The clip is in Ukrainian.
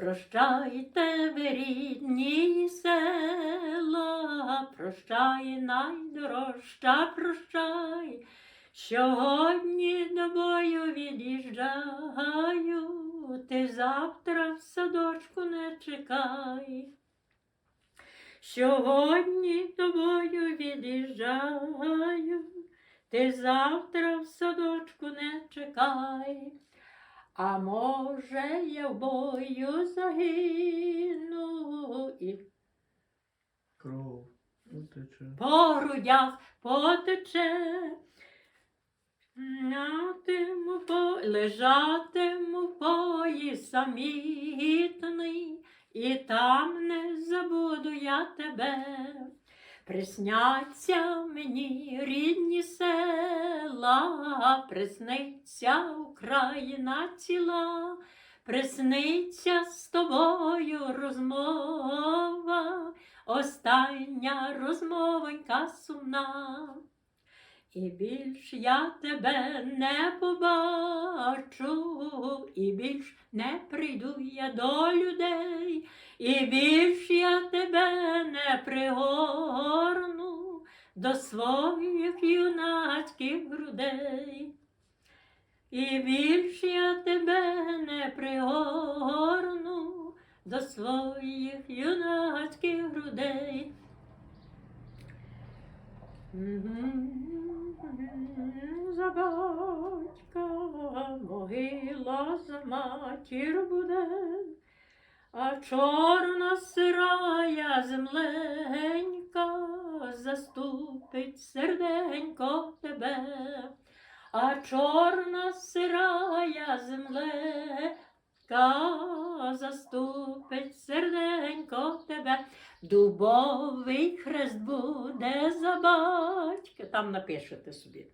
Прощайте ви рідні села, прощай найдорожча, прощай. Сьогодні до бою від'їжджаю, ти завтра в садочку не чекай. Сьогодні тобою від'їжджаю, ти завтра в садочку не чекай. А може, я в бою загину і Кров утече. по грудях потече. Нятиму по, лежатиму бої самітний, і там не забуду я тебе. Присняться мені рідні села, присниться Україна ціла, присниться з тобою розмова, остання розмовонька сумна. І більш я тебе не побачу, і більш не прийду я до людей, і більш я тебе не пригорну до своїх юнацьких грудей. І більш я тебе не пригорну до своїх юнацьких грудей. За батька могила за матір буде, а чорна сирая земленька заступить серденько тебе, а чорна сирая землека заступить серденько тебе. Дубовий хрест буде за батька. Там напишете собі.